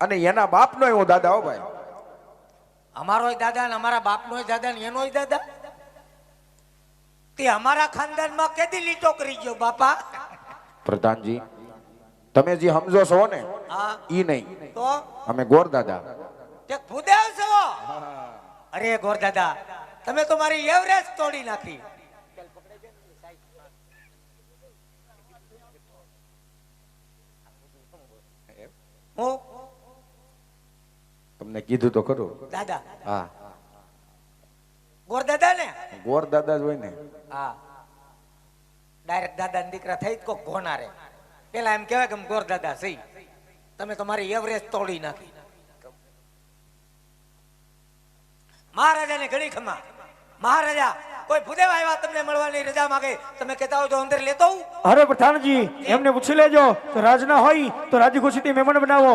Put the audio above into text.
અને એના બાપનો એવો દાદા હો ભાઈ. અમારો દાદા ને અમારા બાપનોય દાદા ને એનો દાદા? તે અમારા ખાનદાનમાં કેદી લીટો કરી ગયો બાપા? પ્રધાનજી તમે જે સમજો છો ને ઈ નહીં. તો? અમે ગોર દાદા. તે ભૂદેવ છો? અરે ગોર દાદા તમે તો મારી એવરેજ તોડી નાખી હું તમને કીધું તો ખરું. દાદા. હા. ગોર દાદા ને ગોર દાદા જ હોય ને. હા. ડાયરેક્ટ દાદા દીકરા થઈ કોક ઘોના રે પેલા એમ કહેવાય કે ગોરદાદા ગોર દાદા સહી. તમે તો મારી એવરેજ તોડી નાખી. મહારાજાને ઘણી ખમા. મહારાજા કોઈ ભૂદેવ આવ્યા તમને મળવાની રજા માંગે? તમે કહેતા હો તો અંદર લેતો હું અરે પ્રધાનજી એમને પૂછી લેજો. તો રાજના હોય તો રાજી ખુશીથી મહેમાન બનાવો.